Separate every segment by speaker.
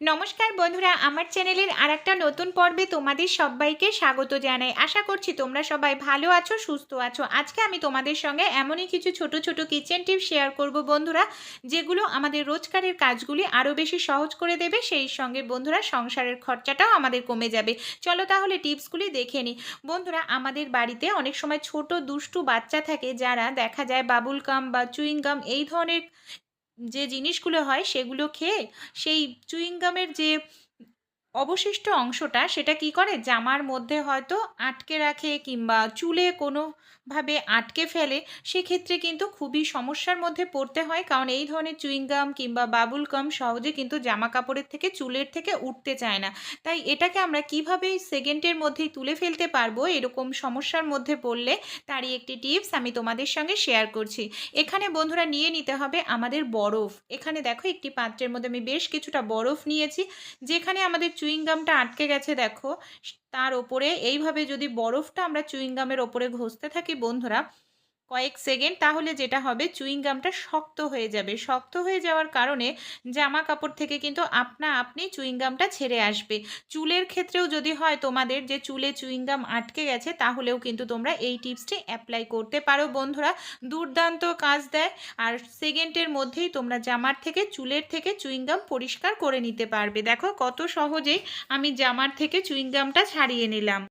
Speaker 1: নমস্কার বন্ধুরা, আমার চ্যানেলের আর একটা নতুন পর্বে তোমাদের সবাইকে স্বাগত জানাই। আশা করছি তোমরা সবাই ভালো আছো, সুস্থ আছো। আজকে আমি তোমাদের সঙ্গে এমনই কিছু ছোট ছোট কিচেন টিপস শেয়ার করব বন্ধুরা, যেগুলো আমাদের রোজকারের কাজগুলি আরও বেশি সহজ করে দেবে, সেই সঙ্গে বন্ধুরা সংসারের খরচাটাও আমাদের কমে যাবে। চলো তাহলে টিপসগুলি দেখে নিই বন্ধুরা, আমাদের বাড়িতে অনেক সময় ছোট দুষ্টু বাচ্চা থাকে যারা দেখা যায় বাবুল গাম বা চুইং গাম এই ধরনের যে জিনিসগুলো হয় সেগুলো খেয়ে সেই চুইংগামের যে অবশিষ্ট অংশটা সেটা কি করে? জামার মধ্যে হয়তো আটকে রাখে কিংবা চুলে কোনোভাবে আটকে ফেলে, সেক্ষেত্রে কিন্তু খুবই সমস্যার মধ্যে পড়তে হয়। কারণ এই ধরনের চুইংগাম কিংবা বাবুল গাম সহজে কিন্তু জামা কাপড়ের থেকে, চুলের থেকে উঠতে চায় না। তাই এটাকে আমরা কীভাবে সেকেন্ডের মধ্যেই তুলে ফেলতে পারব? এরকম সমস্যার মধ্যে পড়লে তারই একটি টিপস আমি তোমাদের সঙ্গে শেয়ার করছি। এখানে বন্ধুরা নিয়ে নিতে হবে আমাদের বরফ। এখানে দেখো একটি পাত্রের মধ্যে আমি বেশ কিছুটা বরফ নিয়েছি। যেখানে আমাদের চুইংগামটা আটকে গেছে দেখো। তার ওপরে এইভাবে যদি বরফটা আমরা চুইংগামের ওপরে ঘষতে থাকি বন্ধুরা কয়েক সেকেন্ড, তাহলে যেটা হবে চুইংগামটা শক্ত হয়ে যাবে। শক্ত হয়ে যাওয়ার কারণে জামা কাপড় থেকে কিন্তু আপনা আপনি চুইংগামটা ছেড়ে আসবে। চুলের ক্ষেত্রেও যদি হয় তোমাদের যে চুলে চুইংগাম আটকে গেছে, তাহলেও কিন্তু তোমরা এই টিপসটি অ্যাপ্লাই করতে পারো। বন্ধুরা, দুর্দান্ত কাজ দেয় আর সেকেন্ডের মধ্যেই তোমরা জামার থেকে, চুলের থেকে চুইংগাম পরিষ্কার করে নিতে পারবে। দেখো কত সহজেই আমি জামার থেকে চুইংগামটা ছাড়িয়ে নিলাম।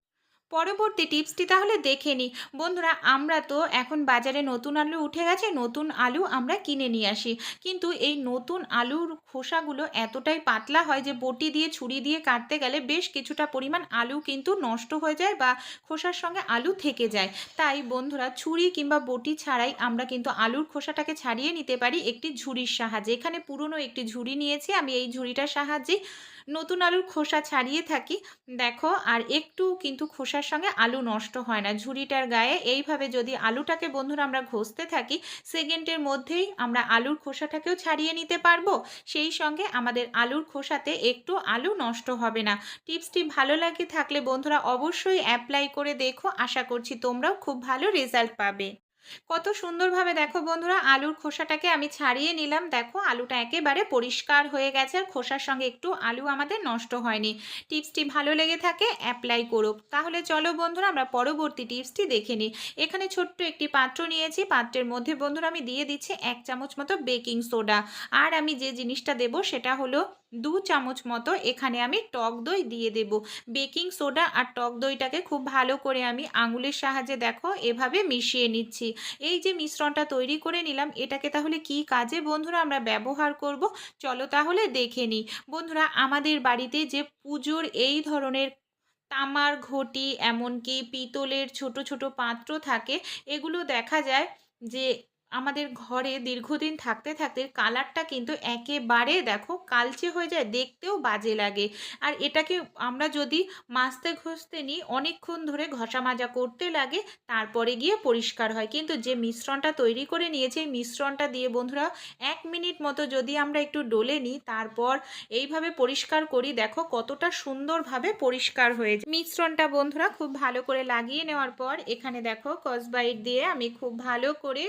Speaker 1: পরবর্তী টিপসটি তাহলে দেখে নিই বন্ধুরা, আমরা তো এখন বাজারে নতুন আলু উঠে গেছে, নতুন আলু আমরা কিনে নিয়ে আসি। কিন্তু এই নতুন আলুর খোসাগুলো এতটাই পাতলা হয় যে, বটি দিয়ে, ছুরি দিয়ে কাটতে গেলে বেশ কিছুটা পরিমাণ আলু কিন্তু নষ্ট হয়ে যায় বা খোসার সঙ্গে আলু থেকে যায়। তাই বন্ধুরা, ছুরি কিংবা বটি ছাড়াই আমরা কিন্তু আলুর খোসাটাকে ছাড়িয়ে নিতে পারি একটি ঝুড়ির সাহায্যে। এখানে পুরনো একটি ঝুড়ি নিয়েছি, আমি এই ঝুড়িটার সাহায্যে নতুন আলুর খোসা ছাড়িয়ে থাকি। দেখো, আর একটু কিন্তু খোসার সঙ্গে আলু নষ্ট হয় না। ঝুড়িটার গায়ে এইভাবে যদি আলুটাকে, বন্ধুরা, আমরা ঘষতে থাকি, সেকেন্ডের মধ্যেই আমরা আলুর খোসাটাকেও ছাড়িয়ে নিতে পারব। সেই সঙ্গে আমাদের আলুর খোসাতে একটু আলু নষ্ট হবে না। টিপসটি ভালো লাগে থাকলে, বন্ধুরা, অবশ্যই অ্যাপ্লাই করে দেখো। আশা করছি তোমরাও খুব ভালো রেজাল্ট পাবে। কত সুন্দরভাবে দেখো বন্ধুরা, আলুর খোসাটাকে আমি ছাড়িয়ে নিলাম। দেখো, আলুটা একেবারে পরিষ্কার হয়ে গেছে আর খোসার সঙ্গে একটু আলু আমাদের নষ্ট হয়নি। টিপসটি ভালো লেগে থাকে, অ্যাপ্লাই করুক। তাহলে চলো বন্ধুরা, আমরা পরবর্তী টিপসটি দেখে নিই। এখানে ছোট্ট একটি পাত্র নিয়েছি। পাত্রের মধ্যে বন্ধুরা, আমি দিয়ে দিচ্ছি এক চামচ মতো বেকিং সোডা। আর আমি যে জিনিসটা দেব সেটা হলো দু চামচ মতো এখানে আমি টক দই দিয়ে দেব। বেকিং সোডা আর টক দইটাকে খুব ভালো করে আমি আঙুলের সাহায্যে দেখো, এভাবে মিশিয়ে নিচ্ছি। এই যে মিশ্রণটা তৈরি করে নিলাম, এটাকে তাহলে কি কাজে? বন্ধুরা, আমরা ব্যবহার করব। চলো তাহলে দেখে নিই। বন্ধুরা, আমাদের বাড়িতে যে পুজোর এই ধরনের তামার ঘটি, এমনকি পিতলের ছোট ছোট পাত্র থাকে, এগুলো দেখা যায় যে আমাদের ঘরে দীর্ঘদিন থাকতে থাকতে কালারটা কিন্তু একেবারে দেখো কালচে হয়ে যায়, দেখতেও বাজে লাগে। আর এটাকে আমরা যদি মাজতে ঘষতে নিই, অনেকক্ষণ ধরে ঘষা মাজা করতে লাগে, তারপরে গিয়ে পরিষ্কার হয়। কিন্তু যে মিশ্রণটা তৈরি করে নিয়েছে, এই মিশ্রণটা দিয়ে বন্ধুরা এক মিনিট মতো যদি আমরা একটু ডলে নিই, তারপর এইভাবে পরিষ্কার করি, দেখো কতটা সুন্দরভাবে পরিষ্কার হয়েছে মিশ্রণটা বন্ধুরা খুব ভালো করে লাগিয়ে নেওয়ার পর, এখানে দেখো কসবাইট দিয়ে আমি খুব ভালো করে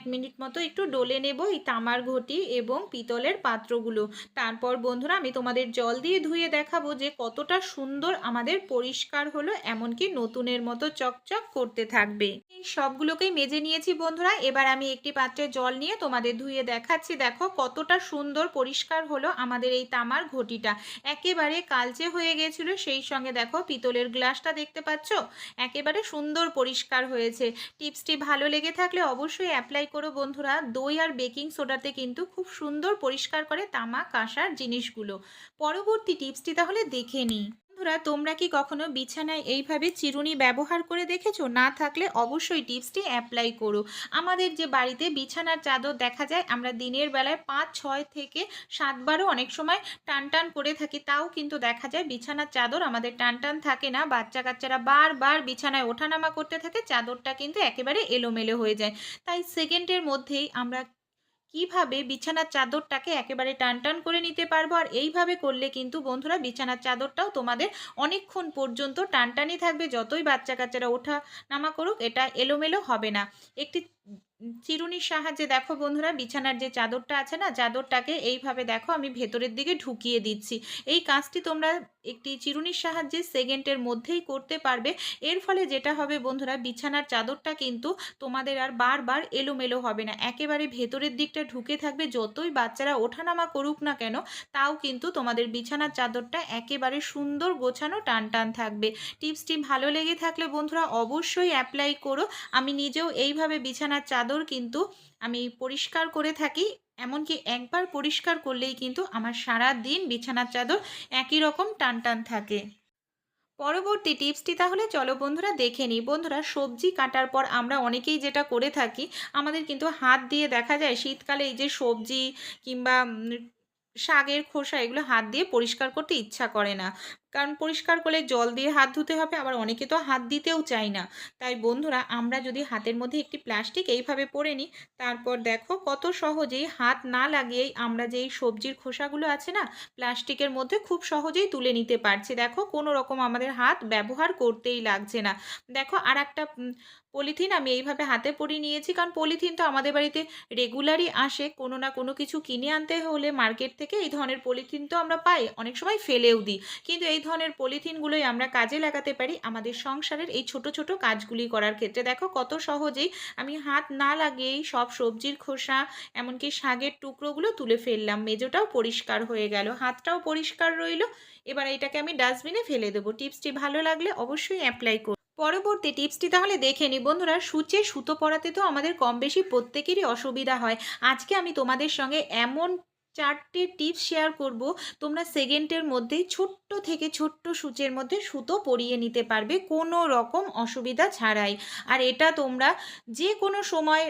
Speaker 1: এক মিনিট মতো একটু ডলে নেব এই তামার ঘটি এবং পিতলের পাত্রগুলো। তারপর বন্ধুরা আমি তোমাদের জল দিয়ে ধুয়ে দেখাবো যে কতটা সুন্দর আমাদের পরিষ্কার হলো, এমনকি নতুনের মতো চকচক করতে থাকবে। এই সবগুলোকেই মেজে নিয়েছি বন্ধুরা, এবার আমি একটি পাত্রে জল নিয়ে তোমাদের ধুয়ে দেখাচ্ছি। দেখো কতটা সুন্দর পরিষ্কার হলো আমাদের এই তামার ঘটিটা। একেবারে কালচে হয়ে গেছিল, সেই সঙ্গে দেখো পিতলের গ্লাসটা দেখতে পাচ্ছ? একেবারে সুন্দর পরিষ্কার হয়েছে। টিপসটি ভালো লেগে থাকলে অবশ্যই অ্যাপ্লাই করো বন্ধুরা, দই আর বেকিং সোডাতে কিন্তু খুব সুন্দর পরিষ্কার করে তামা কাঁসার জিনিসগুলো। পরবর্তী টিপসটি তাহলে দেখে নিই। বন্ধুরা, তোমরা কি কখনো বিছানায় এইভাবে চিরুনি ব্যবহার করে দেখেছ? না থাকলে অবশ্যই টিপসটি অ্যাপ্লাই করো। আমাদের যে বাড়িতে বিছানার চাদর দেখা যায়, আমরা দিনের বেলায় পাঁচ, ছয় থেকে সাতবারও অনেক সময় টান টান করে থাকি, তাও কিন্তু দেখা যায় বিছানার চাদর আমাদের টান টান থাকে না। বাচ্চা কাচ্চারা বারবার বিছানায় ওঠানামা করতে থাকে, চাদরটা কিন্তু একেবারে এলোমেলো হয়ে যায়। তাই সেকেন্ডের মধ্যেই আমরা কীভাবে বিছানার চাদরটাকে একেবারে টান টান করে নিতে পারব? আর এইভাবে করলে কিন্তু বন্ধুরা বিছানার চাদরটাও তোমাদের অনেকক্ষণ পর্যন্ত টানটানি থাকবে। যতই বাচ্চা কাচ্চারা ওঠা নামা করুক, এটা এলোমেলো হবে না। একটি চিরুনির সাহায্যে দেখো বন্ধুরা, বিছানার যে চাদরটা আছে না, চাদরটাকে এইভাবে দেখো, আমি ভেতরের দিকে ঢুকিয়ে দিচ্ছি। এই কাজটি তোমরা একটি চিরুনির সাহায্যে সেকেন্ডের মধ্যেই করতে পারবে। এর ফলে যেটা হবে বন্ধুরা, বিছানার চাদরটা কিন্তু তোমাদের আর বারবার এলোমেলো হবে না। একেবারে ভেতরের দিকটা ঢুকে থাকবে। যতই বাচ্চারা ওঠানামা করুক না কেন, তাও কিন্তু তোমাদের বিছানার চাদরটা একেবারে সুন্দর গোছানো টান টান থাকবে টিপসটি ভালো লেগে থাকলে বন্ধুরা অবশ্যই অ্যাপ্লাই করো। আমি নিজেও এইভাবে বিছানার চাদর কিন্তু আমি পরিষ্কার করে থাকি। এমনকি একবার পরিষ্কার করলেই কিন্তু আমার সারা দিন বিছানার চাদর একই রকম টান টান থাকে। পরবর্তী টিপসটি তাহলে চলো বন্ধুরা দেখে নিই। বন্ধুরা, সবজি কাটার পর আমরা অনেকেই যেটা করে থাকি, আমাদের কিন্তু হাত দিয়ে দেখা যায় শীতকালে এই যে সবজি কিংবা শাকের খোসা এগুলো হাত দিয়ে পরিষ্কার করতে ইচ্ছা করে না। কারণ পরিষ্কার করলে জল দিয়ে হাত ধুতে হবে, আবার অনেকে তো হাত দিতেও চায় না। তাই বন্ধুরা, আমরা যদি হাতের মধ্যে একটি প্লাস্টিক এইভাবে পরে নিই, তারপর দেখো কত সহজেই হাত না লাগিয়েই আমরা যেই সবজির খোসাগুলো আছে না, প্লাস্টিকের মধ্যে খুব সহজেই তুলে নিতে পারছি। দেখো কোনো রকম আমাদের হাত ব্যবহার করতেই লাগছে না। দেখো আর একটা পলিথিন আমি এইভাবে হাতে পরি নিয়েছি, কারণ পলিথিন তো আমাদের বাড়িতে রেগুলারই আসে। কোনো না কোনো কিছু কিনে আনতে হলে মার্কেট থেকে এই ধরনের পলিথিন তো আমরা পাই, অনেক সময় ফেলেও দিই। কিন্তু এই ধরনের পলিথিনগুলোই আমরা কাজে লাগাতে পারি আমাদের সংসারের এই ছোট ছোট কাজগুলি করার ক্ষেত্রে। দেখো কত সহজেই আমি হাত না লাগিয়েই সব সবজির খোসা, এমনকি শাগের টুকরোগুলো তুলে ফেললাম। মেজোটাও পরিষ্কার হয়ে গেল, হাতটাও পরিষ্কার রইল। এবার এটাকে আমি ডাস্টবিনে ফেলে দেবো। টিপসটি ভালো লাগলে অবশ্যই অ্যাপ্লাই করো। পরবর্তী টিপসটি তাহলে দেখে নিই বন্ধুরা, সূচে সুতো পরাতে তো আমাদের কম বেশি প্রত্যেকেরই অসুবিধা হয়। আজকে আমি তোমাদের সঙ্গে এমন চারটে টিপস শেয়ার করব। তোমরা সেকেন্ডের মধ্যেই ছোট্ট থেকে ছোট্ট সূচের মধ্যে সুতো পরিয়ে নিতে পারবে, কোনো রকম অসুবিধা ছাড়াই। আর এটা তোমরা যে কোনো সময়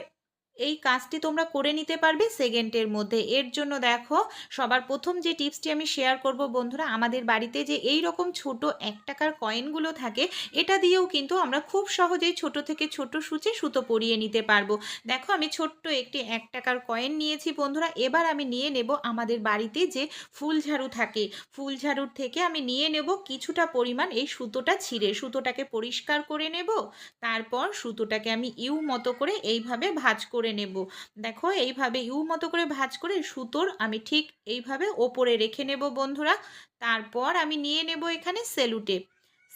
Speaker 1: এই কাজটি তোমরা করে নিতে পারবে সেকেন্ডের মধ্যে। এর জন্য দেখো, সবার প্রথম যে টিপসটি আমি শেয়ার করব বন্ধুরা, আমাদের বাড়িতে যে এই রকম ছোট এক টাকার কয়েনগুলো থাকে, এটা দিয়েও কিন্তু আমরা খুব সহজেই ছোট থেকে ছোট সূচে সুতো পরিয়ে নিতে পারব। দেখো, আমি ছোট্ট একটি এক টাকার কয়েন নিয়েছি বন্ধুরা, এবার আমি নিয়ে নেব আমাদের বাড়িতে যে ফুল ঝাড়ু থাকে। ফুল ঝাড়ুর থেকে আমি নিয়ে নেব কিছুটা পরিমাণ এই সুতোটা ছিঁড়ে। সুতোটাকে পরিষ্কার করে নেব, তারপর সুতোটাকে আমি ইউ মতো করে এইভাবে ভাজ করে নেব। দেখো, এইভাবে ইউ মতো করে ভাজ করে সুতোর আমি ঠিক এইভাবে ওপরে রেখে নেব বন্ধুরা। তারপর আমি নিয়ে নেব এখানে সেলুটেপ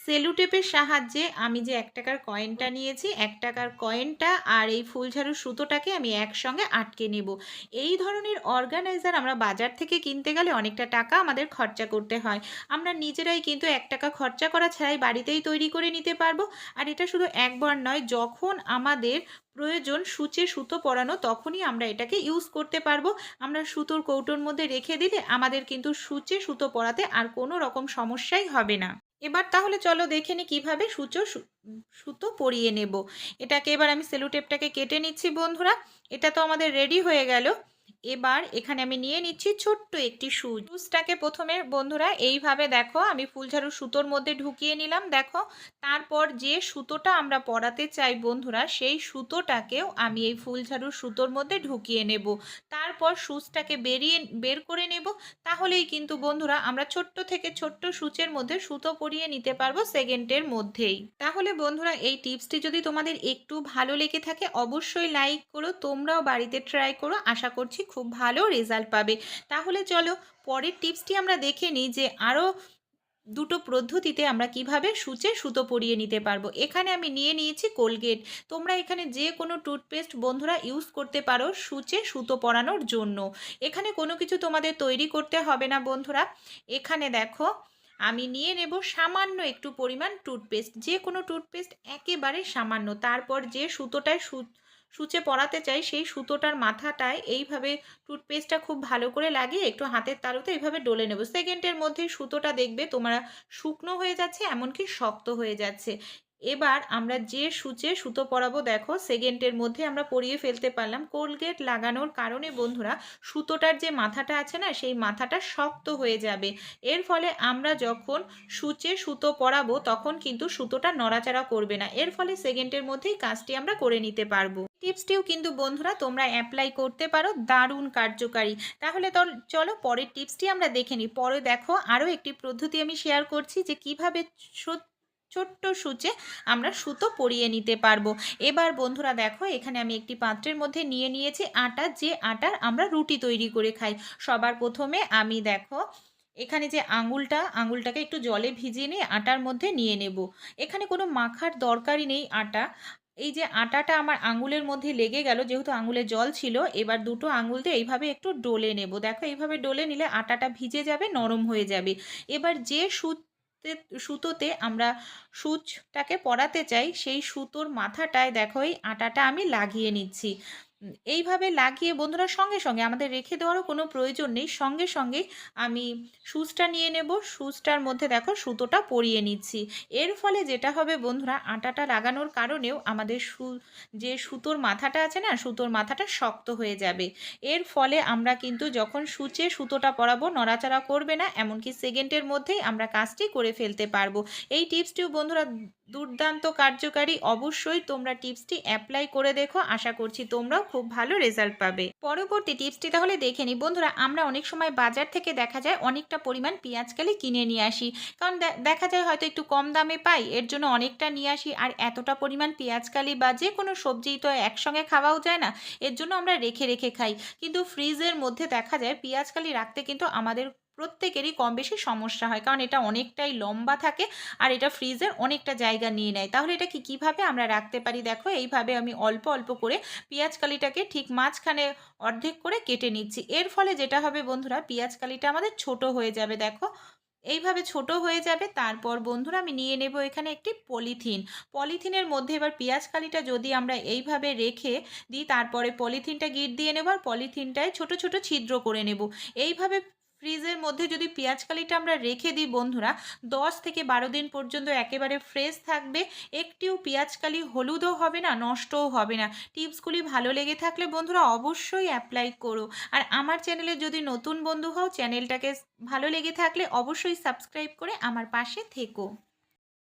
Speaker 1: সেলুটেপের সাহায্যে আমি যে এক টাকার কয়েনটা নিয়েছি, এক টাকার কয়েনটা আর এই ফুলঝাড়ুর সুতোটাকে আমি একসঙ্গে আটকে নেব। এই ধরনের অর্গানাইজার আমরা বাজার থেকে কিনতে গেলে অনেকটা টাকা আমাদের খরচা করতে হয়। আমরা নিজেরাই কিন্তু এক টাকা খরচা করা ছাড়াই বাড়িতেই তৈরি করে নিতে পারব। আর এটা শুধু একবার নয়, যখন আমাদের প্রয়োজন সূচে সুতো পরানো, তখনই আমরা এটাকে ইউজ করতে পারব। আমরা সুতোর কৌটোর মধ্যে রেখে দিলে আমাদের কিন্তু সূচে সুতো পরাতে আর কোনো রকম সমস্যাই হবে না। এবার তাহলে চলো দেখে নিই কীভাবে সুচো সুতো পরিয়ে নেব। এটাকে এবার আমি সেলুটেপটাকে কেটে নিচ্ছি বন্ধুরা। এটা তো আমাদের রেডি হয়ে গেল। এবার এখানে আমি নিয়ে নিচ্ছি ছোট্ট একটি সুচ। সুচটাকে প্রথমে বন্ধুরা এইভাবে দেখো, আমি ফুলঝাড়ু সুতোর মধ্যে ঢুকিয়ে নিলাম, দেখো। তারপর যে সুতোটা আমরা পরাতে চাই বন্ধুরা, সেই সুতোটাকেও আমি এই ফুলঝাড়ুর সুতোর মধ্যে ঢুকিয়ে নেব। তারপর সুচটাকে বেরিয়ে, বের করে নেব। তাহলেই কিন্তু বন্ধুরা আমরা ছোট্ট থেকে ছোট্ট সূচের মধ্যে সুতো পরিয়ে নিতে পারব সেকেন্ডের মধ্যেই। তাহলে বন্ধুরা এই টিপসটি যদি তোমাদের একটু ভালো লেগে থাকে, অবশ্যই লাইক করো, তোমরাও বাড়িতে ট্রাই করো। আশা করছি খুব ভালো রেজাল্ট পাবে। তাহলে চলো পরের টিপসটি আমরা দেখে নিই যে আরও দুটো পদ্ধতিতে আমরা কীভাবে সূচে সুতো পরিয়ে নিতে পারব। এখানে আমি নিয়ে নিয়েছি কোলগেট। তোমরা এখানে যে কোনো টুথপেস্ট বন্ধুরা ইউজ করতে পারো সূচে সুতো পরানোর জন্য। এখানে কোনো কিছু তোমাদের তৈরি করতে হবে না বন্ধুরা। এখানে দেখো, আমি নিয়ে নেব সামান্য একটু পরিমাণ টুথপেস্ট যে কোনো টুথপেস্ট একেবারে সামান্য। তারপর যে সুতোটায় সু সূচে পরাতে চাই, সেই সুতোটার মাথাটায় এইভাবে টুথপেস্টটা খুব ভালো করে লাগিয়ে একটু হাতের তালুতে এইভাবে ডলে নেব। সেকেন্ডের মধ্যেই সুতোটা দেখবে, তোমরা শুকনো হয়ে যাচ্ছে, এমনকি শক্ত হয়ে যাচ্ছে। এবার আমরা যে সূচে সুতো পরাবো, দেখো সেকেন্ডের মধ্যে আমরা পরিয়ে ফেলতে পারলাম। কোলগেট লাগানোর কারণে বন্ধুরা, সুতোটার যে মাথাটা আছে না, সেই মাথাটা শক্ত হয়ে যাবে। এর ফলে আমরা যখন সূচে সুতো পরাবো, তখন কিন্তু সুতোটা নড়াচড়া করবে না। এর ফলে সেকেন্ডের মধ্যেই কাজটি আমরা করে নিতে পারব। টিপসটিও কিন্তু বন্ধুরা, তোমরা অ্যাপ্লাই করতে পারো, দারুণ কার্যকারী। তাহলে তো চলো পরের টিপসটি আমরা দেখে নিই। পরে দেখো আরও একটি পদ্ধতি আমি শেয়ার করছি যে কীভাবে সু- ছোট্ট সূচে আমরা সুতো পরিয়ে নিতে পারব। এবার বন্ধুরা দেখো, এখানে আমি একটি পাত্রের মধ্যে নিয়ে নিয়েছি আটা। যে আটার আমরা রুটি তৈরি করে খাই। সবার প্রথমে আমি দেখো, এখানে যে আঙুলটা, আঙুলটাকে একটু জলে ভিজিয়ে নিয়ে আটার মধ্যে নিয়ে নেব। এখানে কোনো মাখার দরকারই নেই আটা। এই যে আটাটা আমার আঙুলের মধ্যে লেগে গেল, যেহেতু আঙুলে জল ছিল, এবার দুটো আঙুল দিয়ে এইভাবে একটু ডলে নেব। দেখো, এইভাবে ডলে নিলে আটাটা ভিজে যাবে, নরম হয়ে যাবে। এবার যে সুতে সুতোতে আমরা সূচটাকে পরাতে চাই সেই সুতোর মাথাটায় দেখো এই আটাটা আমি লাগিয়ে নিচ্ছি। এইভাবে লাগিয়ে বন্ধুরা সঙ্গে সঙ্গে আমাদের রেখে দেওয়ারও কোনো প্রয়োজন নেই। সঙ্গে সঙ্গে আমি সুচটা নিয়ে নেব। সুচটার মধ্যে দেখো সুতোটা পরিয়ে নিচ্ছি। এর ফলে যেটা হবে বন্ধুরা, আটাটা লাগানোর কারণেও আমাদের সু, যে সুতোর মাথাটা আছে না, সুতোর মাথাটা শক্ত হয়ে যাবে। এর ফলে আমরা কিন্তু যখন সূচে সুতোটা পরাবো, নড়াচড়া করবে না, এমনকি সেকেন্ডের মধ্যেই আমরা কাজটি করে ফেলতে পারব। এই টিপসটিও বন্ধুরা দুর্দান্ত কার্যকারী, অবশ্যই তোমরা টিপসটি অ্যাপ্লাই করে দেখো। আশা করছি তোমরাও খুব ভালো রেজাল্ট পাবে। পরবর্তী টিপসটি তাহলে দেখে নিই। বন্ধুরা, আমরা অনেক সময় বাজার থেকে দেখা যায় অনেকটা পরিমাণ পেঁয়াজকালি কিনে নিয়ে আসি। কারণ দেখা যায় হয়তো একটু কম দামে পাই, এর জন্য অনেকটা নিয়ে আসি। আর এতটা পরিমাণ পেঁয়াজকালি বা যে কোনো সবজি তো একসঙ্গে খাওয়াও যায় না, এর জন্য আমরা রেখে রেখে খাই। কিন্তু ফ্রিজের মধ্যে দেখা যায় পেঁয়াজকালি রাখতে কিন্তু আমাদের প্রত্যেকেরই কম বেশি সমস্যা হয়, কারণ এটা অনেকটাই লম্বা থাকে আর এটা ফ্রিজের অনেকটা জায়গা নিয়ে নেয়। তাহলে এটা কি কীভাবে আমরা রাখতে পারি? দেখো, এইভাবে আমি অল্প অল্প করে পেঁয়াজ কালিটাকে ঠিক মাঝখানে অর্ধেক করে কেটে নিচ্ছি। এর ফলে যেটা হবে বন্ধুরা, পেঁয়াজ কালিটা আমাদের ছোট হয়ে যাবে, দেখো। এইভাবে ছোট হয়ে যাবে, তারপর বন্ধুরা আমি নিয়ে নেব এখানে একটি পলিথিন। পলিথিনের মধ্যে এবার পেঁয়াজ কালিটা যদি আমরা এইভাবে রেখে দিই, তারপরে পলিথিনটা গিট দিয়ে নেব আর পলিথিনটায় ছোট ছোট ছিদ্র করে নেব। এইভাবে ফ্রিজের মধ্যে যদি পেঁয়াজ কালিটা আমরা রেখে দিই বন্ধুরা, দশ থেকে বারো দিন পর্যন্ত একেবারে ফ্রেশ থাকবে। একটিও পেঁয়াজ কালি হলুদও হবে না, নষ্টও হবে না। টিপসগুলি ভালো লেগে থাকলে বন্ধুরা অবশ্যই অ্যাপ্লাই করো। আর আমার চ্যানেলে যদি নতুন বন্ধু হও চ্যানেলটাকে ভালো লেগে থাকলে অবশ্যই সাবস্ক্রাইব করে আমার পাশে থেকো।